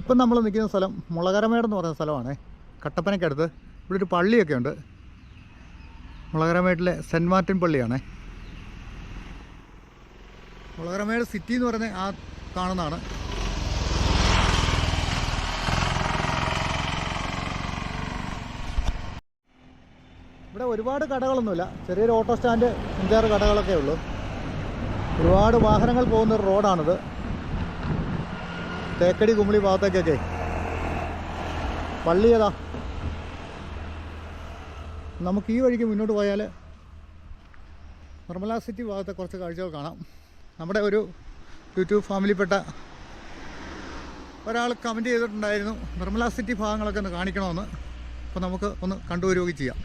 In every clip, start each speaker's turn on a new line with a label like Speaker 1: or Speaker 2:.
Speaker 1: ഇപ്പം നമ്മൾ നിൽക്കുന്ന സ്ഥലം മുളകരമേട് എന്ന് പറയുന്ന സ്ഥലമാണ്. കട്ടപ്പനയ്ക്കടുത്ത് ഇവിടെ ഒരു പള്ളിയൊക്കെ ഉണ്ട്. മുളകരമേട്ടിലെ സെന്റ് മാർട്ടിൻ പള്ളിയാണ്. മുളകരമേട് സിറ്റി എന്ന് പറയുന്ന ആ കാണുന്നതാണ്. ഇവിടെ ഒരുപാട് കടകളൊന്നുമില്ല. ചെറിയൊരു ഓട്ടോ സ്റ്റാൻഡ് അഞ്ചാറ് കടകളൊക്കെ ഉള്ളൂ ഒരുപാട് വാഹനങ്ങൾ പോകുന്ന ഒരു റോഡാണിത്. തേക്കടി കുമിളി ഭാഗത്തേക്കൊക്കെ. പള്ളി ഏതാ? നമുക്ക് ഈ വഴിക്ക് മുന്നോട്ട് പോയാൽ നിർമ്മല സിറ്റി ഭാഗത്തെ കുറച്ച് കാഴ്ചകൾ കാണാം. നമ്മുടെ ഒരു യൂട്യൂബ് ഫാമിലിപ്പെട്ട ഒരാൾ കമന്റ് ചെയ്തിട്ടുണ്ടായിരുന്നു നിർമ്മല സിറ്റി ഭാഗങ്ങളൊക്കെ ഒന്ന് കാണിക്കണമെന്ന്. അപ്പോൾ നമുക്ക് ഒന്ന് കണ്ടുവരികയും ചെയ്യാം.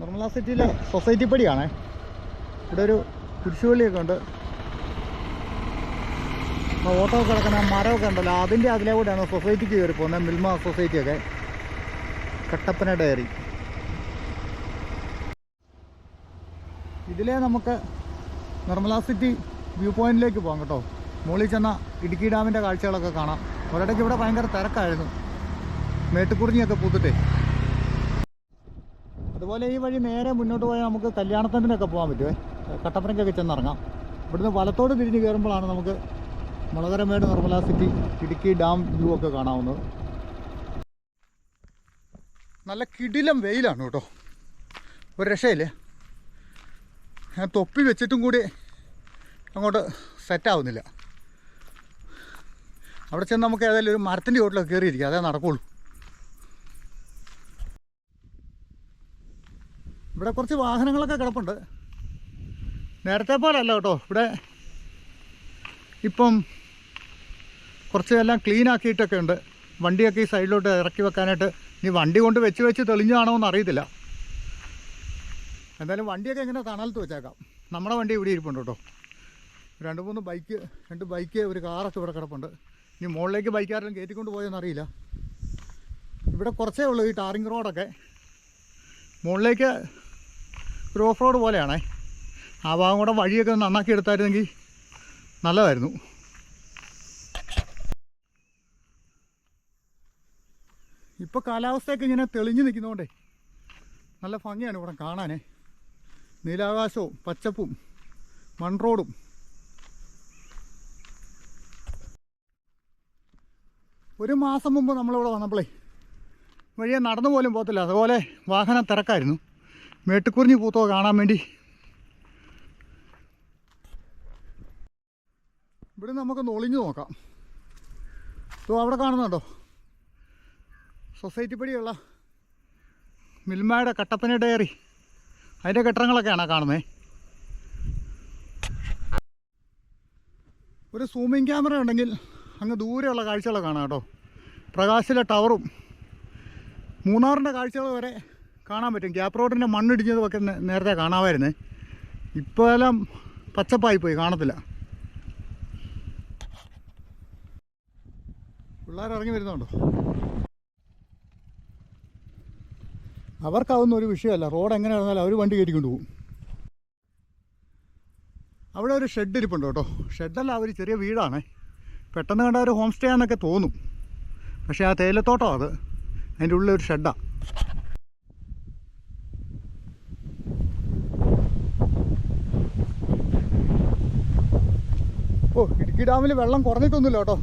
Speaker 1: നിർമ്മല സിറ്റിയിലെ സൊസൈറ്റി പടിയാണേ. ഇവിടെ ഒരു കുരിശുപള്ളിയൊക്കെ ഉണ്ട്. ഓട്ടോ കിടക്കുന്ന മരമൊക്കെ ഉണ്ടല്ലോ അതിന്റെ അതിലെ കൂടെയാണ് സൊസൈറ്റിക്ക് കയറി പോകുന്നത് മിൽമ സൊസൈറ്റിയൊക്കെ കട്ടപ്പന ഡയറി. ഇതിലേ നമുക്ക് നിർമ്മല സിറ്റി വ്യൂ പോയിന്റിലേക്ക് പോകാം കേട്ടോ. മുകളിൽ ചെന്ന ഇടുക്കി ഡാമിന്റെ കാഴ്ചകളൊക്കെ കാണാം. ഒരിടയ്ക്ക് ഇവിടെ ഭയങ്കര തിരക്കായിരുന്നു. മേട്ടുക്കുറിഞ്ഞിയൊക്കെ പൂത്തിട്ടേ. അതുപോലെ ഈ വഴി നേരെ മുന്നോട്ട് പോയാൽ നമുക്ക് കല്യാണത്തിനൊക്കെ പോകാൻ പറ്റുമേ കട്ടപ്പനയ്ക്കൊക്കെ ചെന്നിറങ്ങാം. ഇവിടുന്ന് വലത്തോട് തിരിഞ്ഞ് കയറുമ്പോഴാണ് നമുക്ക് Mulakaramedu Nirmala city Idukki dam view ഒക്കെ കാണാവുന്നത്. നല്ല കിടിലം വെയിലാണ് കേട്ടോ. ഒരു രക്ഷയില്ലേ? ഞാൻ തൊപ്പി വെച്ചിട്ടും കൂടി അങ്ങോട്ട് സെറ്റാവുന്നില്ല അവിടെ ചെന്ന് നമുക്ക് ഏതായാലും ഒരു മരത്തിന്റെ ചോട്ടിലൊക്കെ കയറിയിരിക്കുക അതേ നടക്കുള്ളൂ. ഇവിടെ കുറച്ച് വാഹനങ്ങളൊക്കെ കിടപ്പുണ്ട്. നേരത്തെ പോലല്ല കേട്ടോ. ഇവിടെ ഇപ്പം കുറച്ച് എല്ലാം ക്ലീൻ ആക്കിയിട്ടൊക്കെ ഉണ്ട്. വണ്ടിയൊക്കെ ഈ സൈഡിലോട്ട് ഇറക്കി വെക്കാനായിട്ട് ഇനി വണ്ടി കൊണ്ട് വെച്ച് വെച്ച് തെളിഞ്ഞാണോ എന്ന് അറിയത്തില്ല. എന്തായാലും വണ്ടിയൊക്കെ ഇങ്ങനെ തണലത്ത് വെച്ചേക്കാം. നമ്മുടെ വണ്ടി ഇവിടെ ഇരിപ്പുണ്ട് കേട്ടോ. രണ്ട് മൂന്ന് ബൈക്ക് രണ്ട് ബൈക്ക് ഒരു കാറൊക്കെ ഇവിടെ കിടപ്പുണ്ട്. ഇനി മുകളിലേക്ക് ബൈക്കാരെല്ലാം കയറ്റിക്കൊണ്ട് പോയെന്ന് അറിയില്ല ഇവിടെ കുറച്ചേ ഉള്ളൂ ഈ ടാറിങ് റോഡൊക്കെ. മുകളിലേക്ക് ഒരു ഓഫ് റോഡ് പോലെയാണേ. ആ ഭാഗം കൂടെ വഴിയൊക്കെ നന്നാക്കി എടുത്തായിരുന്നെങ്കിൽ നല്ലതായിരുന്നു. ഇപ്പോൾ കാലാവസ്ഥയൊക്കെ ഇങ്ങനെ തെളിഞ്ഞു നിൽക്കുന്നതുകൊണ്ടേ നല്ല ഭംഗിയാണ് ഇവിടെ കാണാനേ. നീലാകാശവും പച്ചപ്പും മൺറോഡും. ഒരു മാസം മുമ്പ് നമ്മളിവിടെ വന്നപ്പോഴേ വഴിയെ നടന്നു പോലും പോകത്തില്ല. അതുപോലെ വാഹനം തിരക്കായിരുന്നു. മേട്ടുക്കുറിഞ്ഞി പൂത്തോ കാണാൻ വേണ്ടി ഇവിടെ നമുക്കൊന്ന് ഒളിഞ്ഞു നോക്കാം. ഇതോ അവിടെ കാണുന്നുണ്ടോ? സൊസൈറ്റി പടിയുള്ള മിൽമയുടെ കട്ടപ്പന ഡയറി. അതിന്റെ കെട്ടിടങ്ങളൊക്കെയാണ് കാണുന്നത് ഒരു സൂമിങ് ക്യാമറ ഉണ്ടെങ്കിൽ അങ്ങ് ദൂരെയുള്ള കാഴ്ചകൾ കാണാം കേട്ടോ. പ്രകാശിലെ ടവറും മൂന്നാറിന്റെ കാഴ്ചകൾ വരെ കാണാൻ പറ്റും. ഗ്യാപ്പ് റോഡിന്റെ മണ്ണിടിഞ്ഞതുമൊക്കെ നേരത്തെ കാണാമായിരുന്നേ. ഇപ്പോൾ എല്ലാം പച്ചപ്പായിപ്പോയി കാണത്തില്ല. പിള്ളേർ ഇറങ്ങി വരുന്നുണ്ടോ? അവർക്കാവുന്ന ഒരു വിഷയമല്ല. റോഡ് എങ്ങനെ ഇറങ്ങാൽ അവർ വണ്ടി കയറ്റിക്കൊണ്ട് പോകും. അവിടെ ഒരു ഷെഡ് ഇരിപ്പുണ്ട് കേട്ടോ. ഷെഡല്ല ഒരു ചെറിയ വീടാണേ. പെട്ടെന്ന് കണ്ട ഒരു ഹോം സ്റ്റേ ആണെന്നൊക്കെ തോന്നും. പക്ഷേ ആ തേയിലത്തോട്ടം അത്. അതിന്റെ ഉള്ളിൽ ഒരു ഷെഡാണ് ഓ ഇടുക്കി ഡാമിൽ വെള്ളം കുറഞ്ഞിട്ടൊന്നുമില്ല കേട്ടോ.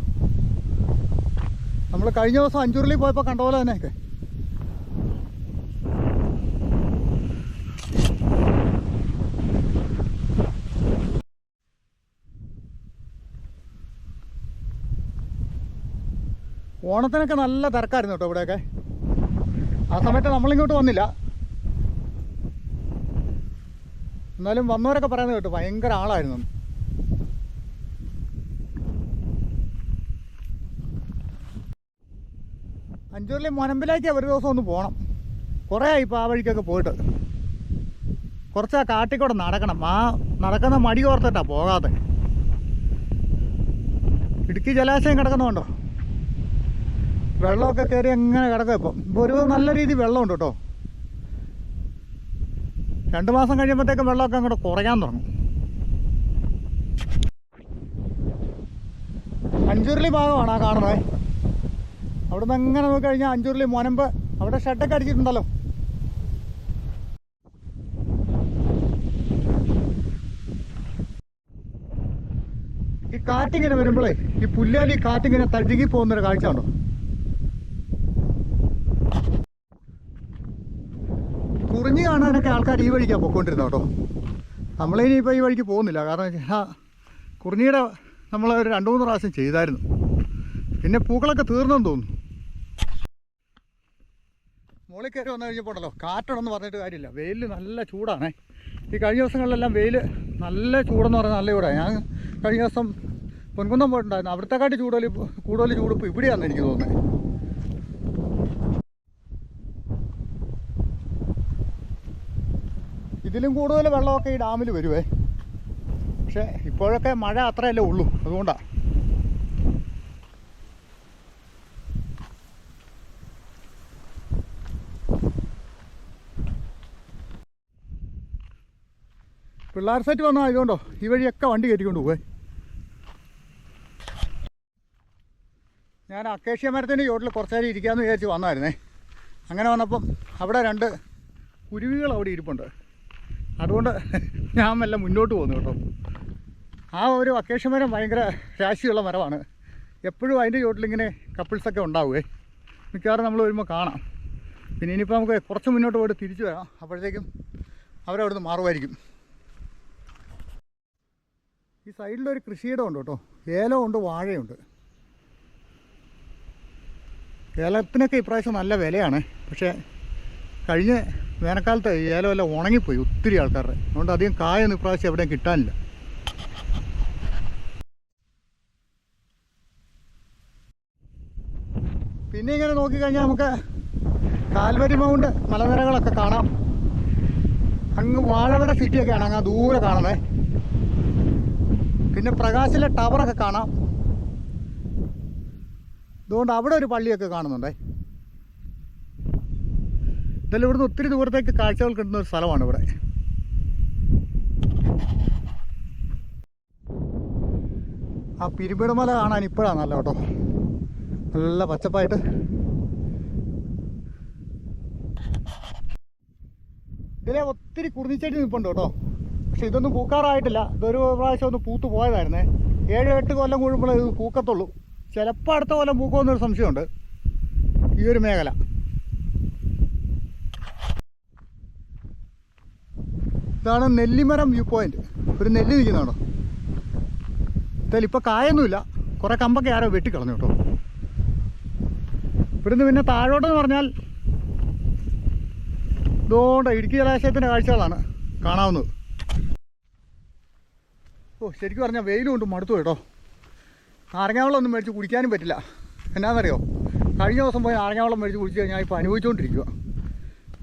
Speaker 1: നമ്മൾ കഴിഞ്ഞ ദിവസം അഞ്ചുരുളി പോയപ്പോൾ കണ്ട പോലെ തന്നെയൊക്കെ. ഓണത്തിനൊക്കെ നല്ല തിരക്കായിരുന്നു കേട്ടോ ഇവിടെയൊക്കെ. ആ സമയത്ത് നമ്മളിങ്ങോട്ട് വന്നില്ല. എന്നാലും വന്നവരൊക്കെ പറയുന്നത് കേട്ടോ ഭയങ്കര ആളായിരുന്നു. അഞ്ചൂരിലെ മുനമ്പിലേക്ക് ഒരു ദിവസം ഒന്ന് പോകണം കുറേ ആയി ഇപ്പോൾ ആ വഴിക്കൊക്കെ പോയിട്ട്. കുറച്ച് ആ കാട്ടിക്കൂടെ നടക്കണം. ആ നടക്കുന്ന മടി ഓർത്തിട്ടാ പോകാതെ ഇടുക്കി ജലാശയം കിടക്കുന്നുണ്ടോ? വെള്ളമൊക്കെ കയറി എങ്ങനെ കിടക്കുക ഇപ്പം? ഇപ്പോൾ ഒരു നല്ല രീതി വെള്ളമുണ്ട് കേട്ടോ. രണ്ട് മാസം കഴിയുമ്പോഴത്തേക്കും വെള്ളമൊക്കെ അങ്ങോട്ട് കുറയാൻ തുടങ്ങും. അഞ്ചുരുളി ഭാഗമാണ് ആ കാണുന്നത്? അവിടെ നിന്ന് എങ്ങനെ നോക്കിക്കഴിഞ്ഞാൽ അഞ്ചൂറിലെ മുനമ്പ് അവിടെ ഷെഡൊക്കെ അടിച്ചിട്ടുണ്ടല്ലോ. ഈ കാറ്റിങ്ങനെ വരുമ്പോഴേ ഈ പുല്ലാലി കാറ്റിങ്ങനെ തഴുകി പോകുന്നൊരു കാഴ്ച ഉണ്ടോ കുറിഞ്ഞു കാണാനൊക്കെ ആൾക്കാർ ഈ വഴിക്കാണ് പൊയ്ക്കൊണ്ടിരുന്നത് കേട്ടോ. നമ്മളിനിയിപ്പോൾ ഈ വഴിക്ക് പോകുന്നില്ല. കാരണം ആ കുറിഞ്ഞിയുടെ നമ്മൾ ഒരു രണ്ട് മൂന്ന് പ്രാവശ്യം ചെയ്തായിരുന്നു. പിന്നെ പൂക്കളൊക്കെ തീർന്നെന്ന് തോന്നുന്നു. മുകളിൽ കയറി വന്നു കഴിഞ്ഞപ്പോഴല്ലോ കാറ്റണമെന്ന് പറഞ്ഞിട്ട് കാര്യമില്ല. വെയിൽ നല്ല ചൂടാണേ. ഈ കഴിഞ്ഞ ദിവസങ്ങളിലെല്ലാം വെയിൽ നല്ല ചൂടെന്ന് പറഞ്ഞാൽ നല്ല ചൂടാണ് ഞാൻ കഴിഞ്ഞ ദിവസം പൊൻകുന്നം പോയിട്ടുണ്ടായിരുന്നു. അവിടുത്തെക്കാട്ടി ചൂടൽ കൂടുതൽ ചൂടിപ്പ് ഇവിടെയാണെന്ന് എനിക്ക് തോന്നുന്നത് ഇതിലും കൂടുതൽ വെള്ളമൊക്കെ ഈ ഡാമിൽ വരുവേ. പക്ഷേ ഇപ്പോഴൊക്കെ മഴ അത്രയല്ലേ ഉള്ളൂ. അതുകൊണ്ടാണ് പിള്ളേർ സെറ്റ് വന്നതായതുകൊണ്ടോ ഈ വഴിയൊക്കെ വണ്ടി കയറ്റിക്കൊണ്ട് പോവേ. ഞാൻ അക്കേഷ്യ മരത്തിന്റെ ചോട്ടിൽ കുറച്ച് നേരം ഇരിക്കാമെന്ന് വിചാരിച്ച് വന്നായിരുന്നേ. അങ്ങനെ വന്നപ്പം അവിടെ രണ്ട് കുരുവികൾ അവിടെ ഇരിപ്പുണ്ട്. അതുകൊണ്ട് ഞാൻ മെല്ലെ മുന്നോട്ട് പോകുന്നു കേട്ടോ. ആ ഒരു അക്കേഷ്യ മരം ഭയങ്കര രാശിയുള്ള മരമാണ്. എപ്പോഴും അതിന്റെ ചോട്ടിലിങ്ങനെ കപ്പിൾസൊക്കെ ഉണ്ടാവുമേ മിക്കവാറും നമ്മൾ വരുമ്പോൾ കാണാം. പിന്നെ ഇനിയിപ്പോൾ നമുക്ക് കുറച്ച് മുന്നോട്ട് പോയിട്ട് തിരിച്ചു വരാം. അപ്പോഴത്തേക്കും അവരവിടുന്ന് മാറുമായിരിക്കും. ഈ സൈഡിലൊരു കൃഷിയിടം ഉണ്ട് കേട്ടോ. ഏലമുണ്ട് വാഴയുണ്ട്. ഏലത്തിനൊക്കെ ഇപ്രാവശ്യം നല്ല വിലയാണ്. പക്ഷേ കഴിഞ്ഞ വേനൽക്കാലത്ത് ഏലമെല്ലാം ഉണങ്ങിപ്പോയി ഒത്തിരി ആൾക്കാരുടെ. അതുകൊണ്ട് അധികം കായൊന്നും ഇപ്രാവശ്യം എവിടെയും കിട്ടാനില്ല. പിന്നെ ഇങ്ങനെ നോക്കിക്കഴിഞ്ഞാൽ നമുക്ക് കാൽവരി മൗണ്ട് മലനിരകളൊക്കെ കാണാം. അങ്ങ് വാഴവര സിറ്റിയൊക്കെയാണ് അങ്ങ് ദൂരെ കാണുന്നത് പിന്നെ പ്രകാശിലെ ടവറൊക്കെ കാണാം. അതുകൊണ്ട് അവിടെ ഒരു പള്ളിയൊക്കെ കാണുന്നുണ്ടേ. ഇതെല്ലാം ഇവിടുന്ന് ഒത്തിരി ദൂരത്തേക്ക് കാഴ്ചകൾ കിട്ടുന്ന ഒരു സ്ഥലമാണ് ഇവിടെ. ആ പിരിപിടമല കാണാൻ ഇപ്പോഴാണ് നല്ല കേട്ടോ. നല്ല പച്ചപ്പായിട്ട്. ഇതിലെ ഒത്തിരി കുറിഞ്ഞിച്ചെടി നിൽപ്പുണ്ട് കേട്ടോ. പക്ഷെ ഇതൊന്നും പൂക്കാറായിട്ടില്ല. ഇതൊരു പ്രാവശ്യം ഒന്ന് പൂത്ത് പോയതായിരുന്നേ. ഏഴ് എട്ട് കൊല്ലം കൂടുമ്പോൾ ഇത് പൂക്കത്തുള്ളൂ. ചിലപ്പോൾ അടുത്ത കൊല്ലം പൂക്കുമെന്നൊരു സംശയമുണ്ട്. ഈ ഒരു മേഖല. ഇതാണ് നെല്ലിമരം വ്യൂ പോയിന്റ് ഒരു നെല്ല് നിൽക്കുന്നതാണോ എന്തായാലും ഇപ്പോൾ കായൊന്നുമില്ല. കുറേ കമ്പൊക്കെ ആരോ വെട്ടിക്കളഞ്ഞു കേട്ടോ. ഇവിടുന്ന് പിന്നെ താഴോട്ടെന്ന് പറഞ്ഞാൽ ഇതുകൊണ്ട് ഇടുക്കി ജലാശയത്തിന്റെ കാഴ്ചകളാണ് കാണാവുന്നത്. ഓ ശരിക്കും പറഞ്ഞാൽ വെയിലും കൊണ്ട് മടുത്തു കേട്ടോ. നാരങ്ങാവെള്ളം ഒന്നും മേടിച്ച് കുടിക്കാനും പറ്റില്ല. എന്നാന്നറിയോ? കഴിഞ്ഞ ദിവസം പോയി നാരങ്ങാവെള്ളം മേടിച്ച് കുടിച്ച് കഴിഞ്ഞാൽ ഇപ്പോൾ അനുഭവിച്ചുകൊണ്ടിരിക്കുക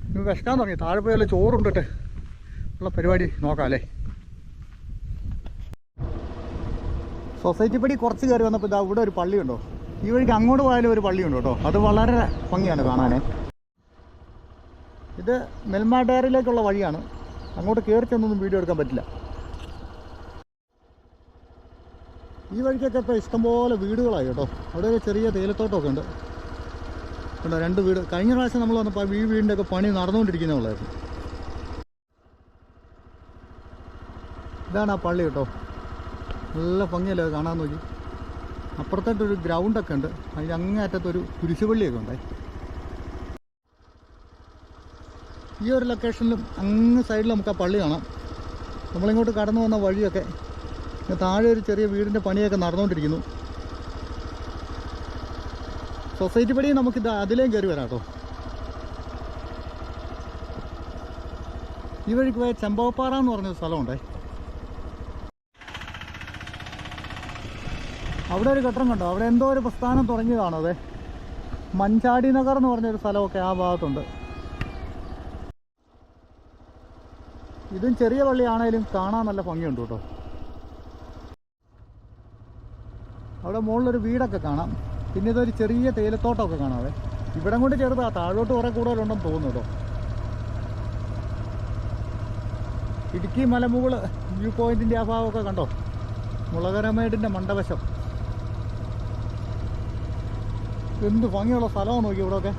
Speaker 1: നിങ്ങൾ വിശക്കാൻ തുടങ്ങി. താഴെ പോയി വല്ല ചോറുണ്ടിട്ട് ഉള്ള പരിപാടി നോക്കാം അല്ലേ? സൊസൈറ്റി പടി കുറച്ച് കയറി വന്നപ്പോൾ ഇതാ ഇവിടെ ഒരു പള്ളിയുണ്ടോ ഈ വഴിക്ക് അങ്ങോട്ട് പോയാലും ഒരു പള്ളിയുണ്ട് കേട്ടോ. അത് വളരെ ഭംഗിയാണ് കാണാനേ. ഇത് മെൽമാ ഡയറിലേക്കുള്ള വഴിയാണ്. അങ്ങോട്ട് കയറി ചെന്നൊന്നും വീഡിയോ എടുക്കാൻ പറ്റില്ല. ഈ വഴിക്കൊക്കെ ഇപ്പോൾ ഇഷ്ടംപോലെ വീടുകളായി കേട്ടോ. അവിടെ ഒരു ചെറിയ തേയിലത്തോട്ടമൊക്കെ ഉണ്ട്. കണ്ടോ രണ്ട് വീട്. കഴിഞ്ഞ പ്രാവശ്യം നമ്മൾ വന്നപ്പോൾ ഈ വീടിന്റെ ഒക്കെ പണി നടന്നുകൊണ്ടിരിക്കുന്നതുള്ളായിരുന്നു ഇതാണ് ആ പള്ളി കേട്ടോ. നല്ല ഭംഗിയല്ലേ കാണാൻ നോക്കി. അപ്പുറത്തായിട്ടൊരു ഗ്രൗണ്ടൊക്കെ ഉണ്ട്. അതിന്റെ അങ്ങേ അറ്റത്തൊരു കുരിശുപള്ളിയൊക്കെ ഉണ്ടേ. ഈ ഒരു ലൊക്കേഷനിലും അങ്ങ് സൈഡിൽ നമുക്ക് ആ പള്ളി കാണാം. നമ്മളിങ്ങോട്ട് കടന്നു വന്ന വഴിയൊക്കെ താഴെ ഒരു ചെറിയ വീടിന്റെ പണിയൊക്കെ നടന്നുകൊണ്ടിരിക്കുന്നു. സൊസൈറ്റി പടി നമുക്കിത് അതിലേം കയറി വരാം കേട്ടോ. ഈ വഴിക്ക് പോയ ചെമ്പവപ്പാറ എന്ന് പറഞ്ഞൊരു സ്ഥലമുണ്ടേ. അവിടെ ഒരു ഘട്ടം കണ്ടോ? അവിടെ എന്തോ ഒരു പ്രസ്ഥാനം തുടങ്ങിയതാണോ അതെ? മഞ്ചാടി നഗർ എന്ന് പറഞ്ഞൊരു സ്ഥലമൊക്കെ ആ ഭാഗത്തുണ്ട്. ഇതും ചെറിയ പള്ളിയാണേലും കാണാൻ നല്ല ഭംഗിയുണ്ട് കേട്ടോ. അവിടെ മുകളിലൊരു വീടൊക്കെ കാണാം. പിന്നെ ഇതൊരു ചെറിയ തേയിലത്തോട്ടമൊക്കെ കാണാവേ ഇവിടം കൊണ്ട് ചെറുതാ താഴോട്ട് കുറേ കൂടുതലുണ്ടെന്ന് തോന്നുന്നു കേട്ടോ. ഇടുക്കി മലമുകൾ വ്യൂ പോയിന്റിന്റെ ആ കണ്ടോ? മുളകരമേടിന്റെ മണ്ടവശം. എന്ത് ഭംഗിയുള്ള സ്ഥലമാണ് നോക്കി ഇവിടെയൊക്കെ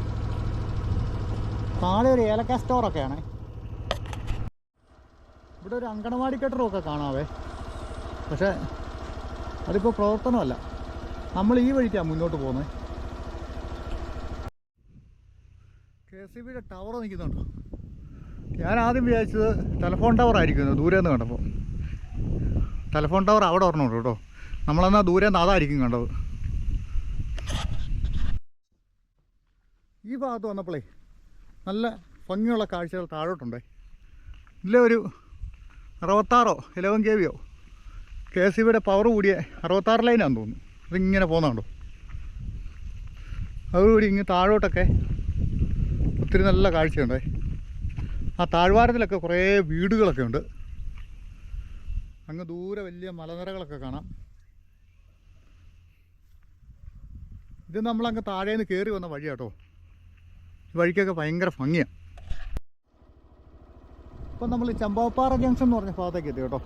Speaker 1: താഴെ ഒരു ഏലക്ക സ്റ്റോറൊക്കെയാണ്. ഇവിടെ ഒരു അങ്കണവാടി കെട്ടിടമൊക്കെ കാണാവേ പക്ഷേ അതിപ്പോ പ്രവർത്തനമല്ല. നമ്മൾ ഈ വഴിക്കാണ് മുന്നോട്ട് പോകുന്നത് കെ എസ് ഇ ബിയുടെ ടവർ നിൽക്കുന്നുണ്ടോ? ഞാൻ ആദ്യം വിചാരിച്ചത് ടെലഫോൺ ടവർ ആയിരിക്കും ദൂരെ നിന്ന് കണ്ടപ്പോൾ. ടെലഫോൺ ടവർ അവിടെ ഓർമ്മയുണ്ട് കേട്ടോ. നമ്മളെന്നാൽ ദൂരെ നിന്ന് അതായിരിക്കും കണ്ടത്. ഈ ഭാഗത്ത് വന്നപ്പോഴേ നല്ല ഭംഗിയുള്ള കാഴ്ചകൾ താഴോട്ടുണ്ടേ. ഇതിലെ ഒരു അറുപത്താറോ ഇലവൻ കെ വിയോ കെ എസ് ഇ ബിയുടെ പവർ കൂടിയ അറുപത്താറ് ലൈനാന്ന് തോന്നുന്നു. അതിങ്ങനെ പോകുന്നുണ്ടോ അതുകൂടി ഇങ്ങ് താഴോട്ടൊക്കെ ഒത്തിരി നല്ല കാഴ്ചയുണ്ടേ. ആ താഴ്വാരത്തിലൊക്കെ കുറേ വീടുകളൊക്കെ ഉണ്ട്. അങ്ങ് ദൂരെ വലിയ മലനിരകളൊക്കെ കാണാം. ഇത് നമ്മളങ്ങ് താഴേന്ന് കയറി വന്ന വഴിയാട്ടോ. ഈ വഴിക്കൊക്കെ ഭയങ്കര ഭംഗിയാണ് ഇപ്പം നമ്മൾ ചമ്പാപ്പാറ ജംഗ്ഷൻ എന്ന് പറഞ്ഞ ഭാഗത്തേക്ക് എത്തി കേട്ടോ?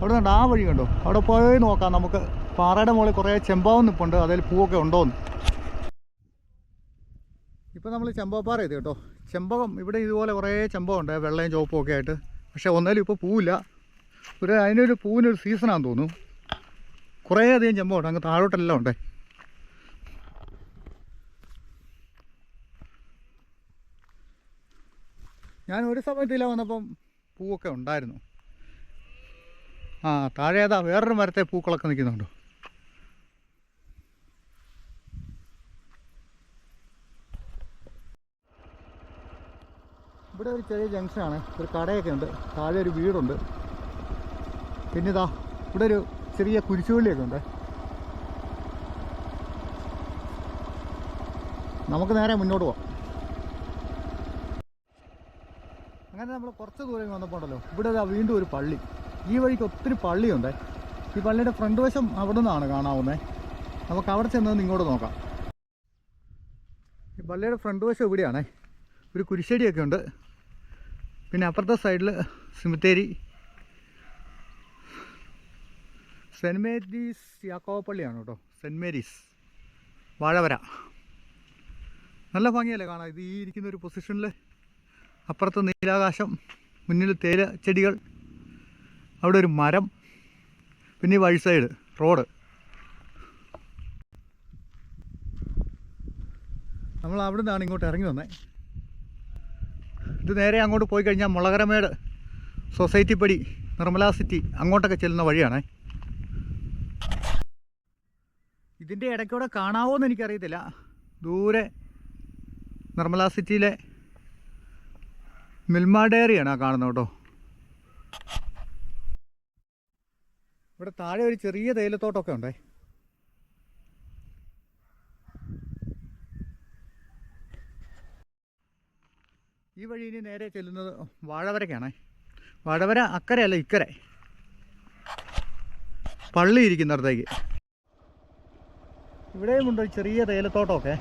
Speaker 1: അവിടെ നിന്ന് ആ വഴി കണ്ടോ? അവിടെ പോയി നോക്കാം നമുക്ക്. പാറയുടെ മുകളിൽ കുറേ ചെമ്പാവും നിൽപ്പുണ്ട് അതിൽ പൂവൊക്കെ ഉണ്ടോയെന്ന് ഇപ്പം നമ്മൾ ചെമ്പാപ്പാറ ചെയ്ത് കേട്ടോ. ചെമ്പകം ഇവിടെ ഇതുപോലെ കുറേ ചെമ്പകം ഉണ്ട് വെള്ളയും ചുവപ്പും ഒക്കെ ആയിട്ട്. പക്ഷേ ഒന്നാലും ഇപ്പോൾ പൂവില്ല. ഒരു അതിനൊരു പൂവിനൊരു സീസണാന്ന് തോന്നുന്നു. കുറേ അധികം ചെമ്പകം ഉണ്ട് അങ്ങ് താഴോട്ടെല്ലാം ഉണ്ട്. ഞാൻ ഒരു സമയത്തില്ല വന്നപ്പം പൂവൊക്കെ ഉണ്ടായിരുന്നു. ആ താഴെ ഏതാ വേറൊരു മരത്തെ പൂക്കളൊക്കെ നിൽക്കുന്നുണ്ടോ? ഇവിടെ ഒരു ചെറിയ ജംഗ്ഷനാണ് ഒരു കടയൊക്കെ ഉണ്ട്. താഴെ ഒരു വീടുണ്ട്. പിന്നെ ഇതാ ഇവിടെ ഒരു ചെറിയ കുരിശുപള്ളിയൊക്കെ ഉണ്ട്. നമുക്ക് നേരെ മുന്നോട്ട് പോവാം. അങ്ങനെ നമ്മൾ കുറച്ച് ദൂരം വന്നപ്പോൾ ഉണ്ടല്ലോ ഇവിടെ വീണ്ടും ഒരു പള്ളി. ഈ വഴിക്ക് ഒത്തിരി പള്ളിയുണ്ട്. ഈ പള്ളിയുടെ ഫ്രണ്ട് വശം അവിടെ നിന്നാണ് കാണാവുന്നത് നമുക്ക് അവിടെ ചെന്ന് ഇങ്ങോട്ട് നോക്കാം. ഈ പള്ളിയുടെ ഫ്രണ്ട് വശം ഇവിടെയാണേ. ഒരു കുരിശ്ശടിയൊക്കെ ഉണ്ട്. പിന്നെ അപ്പുറത്തെ സൈഡിൽ സിമിത്തേരി. സെന്റ് മേരീസ് യാക്കോപ്പള്ളിയാണ് കേട്ടോ. Saint Mary's. വാഴവര. നല്ല ഭംഗിയല്ലേ കാണാം ഇത് ഈ ഇരിക്കുന്ന ഒരു പൊസിഷനിൽ അപ്പുറത്ത് നീലാകാശം മുന്നിൽ തേയില ചെടികൾ അവിടെ ഒരു മരം പിന്നെ വഴി സൈഡ് റോഡ്. നമ്മൾ അവിടെ നിന്നാണ് ഇങ്ങോട്ട് ഇറങ്ങി വന്നത് ഇത് നേരെ അങ്ങോട്ട് പോയി കഴിഞ്ഞാൽ മുളകരമേട് സൊസൈറ്റി പടി നിർമ്മല സിറ്റി അങ്ങോട്ടൊക്കെ ചെല്ലുന്ന വഴിയാണേ. ഇതിന്റെ ഇടയ്ക്കൂടെ കാണാവോ എന്ന് എനിക്കറിയത്തില്ല. ദൂരെ നിർമ്മല സിറ്റിയിലെ മിൽമ ഡയറിയാണ് ആ കാണുന്നത് കേട്ടോ. ഇവിടെ താഴെ ഒരു ചെറിയ തേയിലത്തോട്ടമൊക്കെ ഉണ്ടേ. ഈ വഴി ഇനി നേരെ ചെല്ലുന്നത് വാഴവരക്കാണേ. വാഴവര അക്കരയല്ല ഇക്കര. പള്ളി ഇവിടെയും ഉണ്ട് ചെറിയ തേയിലത്തോട്ടമൊക്കെ.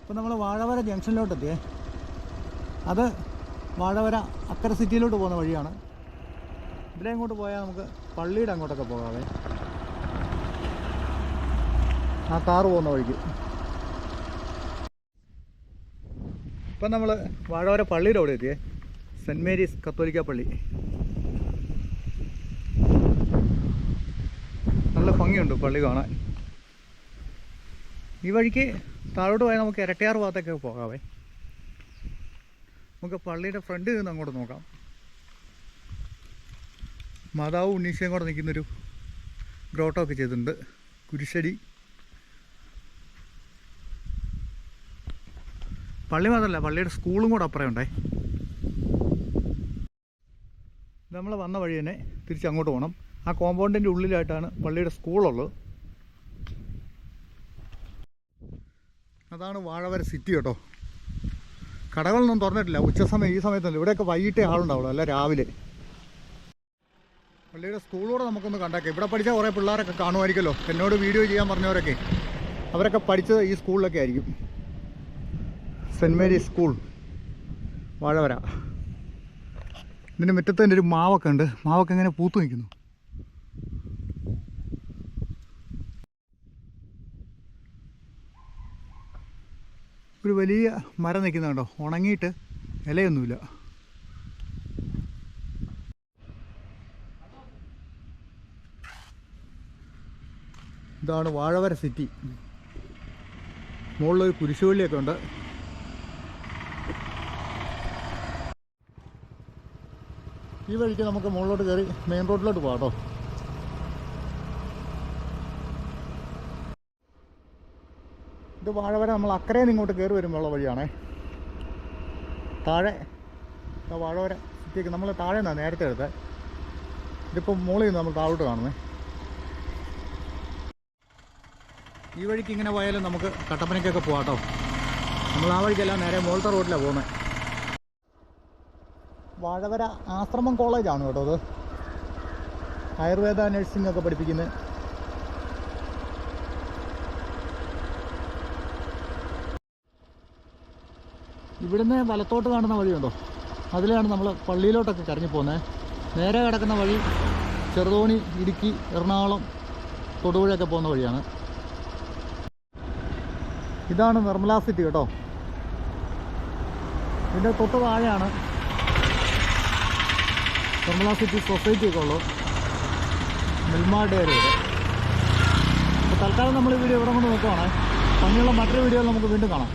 Speaker 1: ഇപ്പം നമ്മൾ വാഴവര ജംഗ്ഷനിലോട്ട് എത്തിയേ അത് വാഴവര അക്കര സിറ്റിയിലോട്ട് പോകുന്ന വഴിയാണ്. ഇവിടെ അങ്ങോട്ട് പോയാൽ നമുക്ക് പള്ളിയുടെ അങ്ങോട്ടൊക്കെ പോകാവേ. ആ കാറ് പോകുന്ന വഴിക്ക്. ഇപ്പം നമ്മൾ വാഴവര പള്ളിയുടെ അവിടെ എത്തിയേ. സെന്റ് മേരീസ് കത്തോലിക്ക പള്ളി. നല്ല ഭംഗിയുണ്ട് പള്ളി കാണാൻ. ഈ വഴിക്ക് താഴോട്ട് പോയാൽ നമുക്ക് ഇരട്ടയാർ ഭാഗത്തൊക്കെ പോകാവേ. നമുക്ക് പള്ളിയുടെ ഫ്രണ്ടിൽ നിന്ന് അങ്ങോട്ട് നോക്കാം. മാതാവ് ഉണ്ണീശയും കൂടെ നിൽക്കുന്നൊരു ഗ്രോട്ടോ ഒക്കെ ചെയ്തിട്ടുണ്ട്. കുരിശടി. പള്ളി മാത്രമല്ല പള്ളിയുടെ സ്കൂളും കൂടെ അപ്പുറം ഉണ്ടേ. നമ്മൾ വന്ന വഴി തന്നെ തിരിച്ച് അങ്ങോട്ട് പോകണം ആ കോമ്പൗണ്ടിന്റെ ഉള്ളിലായിട്ടാണ് പള്ളിയുടെ സ്കൂളുള്ളത്. അതാണ് വാഴവര സിറ്റി കേട്ടോ. കടകളൊന്നും തുറന്നിട്ടില്ല. ഉച്ച സമയം ഈ സമയത്തല്ല. ഇവിടെയൊക്കെ വൈകിട്ടേ ആളുണ്ടാവുള്ളൂ അല്ല രാവിലെ. പള്ളിയുടെ സ്കൂളൂടെ നമുക്കൊന്ന് കണ്ടേക്കാം. ഇവിടെ പഠിച്ച കുറേ പിള്ളേരൊക്കെ കാണുമായിരിക്കുമല്ലോ. എന്നോട് വീഡിയോ ചെയ്യാൻ പറഞ്ഞവരൊക്കെ. അവരൊക്കെ പഠിച്ചത് ഈ സ്കൂളിലൊക്കെ ആയിരിക്കും. Saint Mary's school Vazhavara. ഇതിന്റെ മുറ്റത്ത് തന്നെ ഒരു മാവൊക്കെ ഉണ്ട്. മാവൊക്കെ എങ്ങനെ പൂത്തു നിൽക്കുന്നു. ഒരു വലിയ മരം നിൽക്കുന്നുണ്ടോ ഉണങ്ങിയിട്ട് ഇലയൊന്നുമില്ല. ഇതാണ് വാഴവര സിറ്റി. മുകളിലൊരു കുരിശുപള്ളിയൊക്കെ ഉണ്ട്. ഈ വഴിക്ക് നമുക്ക് മുകളിലോട്ട് കയറി മെയിൻ റോഡിലോട്ട് പോകാം കേട്ടോ. ഇത് വാഴവര നമ്മൾ അക്കരയിൽ ഇങ്ങോട്ട് കയറി വരുമ്പോഴുള്ള വഴിയാണേ. താഴെ വാഴവര സിറ്റിക്ക് നമ്മൾ താഴെ നിന്നാണ് നേരത്തെ എടുത്തത് ഇതിപ്പോൾ മുകളിൽ നിന്ന് നമ്മൾ താഴോട്ട് കാണുന്നത് ഈ വഴിക്ക് ഇങ്ങനെ പോയാലും നമുക്ക് കട്ടപ്പനയ്ക്കൊക്കെ പോകാം കേട്ടോ. നമ്മൾ ആ വഴിക്കല്ല നേരെ മുകളത്തെ റോഡിലാണ് പോകുന്നത്. വാഴവര ആശ്രമം കോളേജാണ് കേട്ടോ അത്. ആയുർവേദ നഴ്സിംഗ് ഒക്കെ പഠിപ്പിക്കുന്നത് ഇവിടുന്ന് വലത്തോട്ട് കാണുന്ന വഴിയുണ്ടോ അതിലാണ് നമ്മൾ പള്ളിയിലോട്ടൊക്കെ കറങ്ങി പോകുന്നത് നേരെ കിടക്കുന്ന വഴി ചെറുതോണി ഇടുക്കി എറണാകുളം തൊടുപുഴയൊക്കെ പോകുന്ന വഴിയാണ്. ഇതാണ് നിർമ്മല സിറ്റി കേട്ടോ. ഇതിന്റെ തൊട്ട് താഴെയാണ് നിർമ്മല സിറ്റി സൊസൈറ്റി ഒക്കെ ഉള്ളു മിൽമ ഡയറി അപ്പോൾ തൽക്കാലം നമ്മൾ ഈ വീഡിയോ ഇവിടെ കൊണ്ട് നോക്കുവാണ് ഭംഗിയുള്ള മറ്റൊരു വീഡിയോ നമുക്ക് വീണ്ടും കാണാം.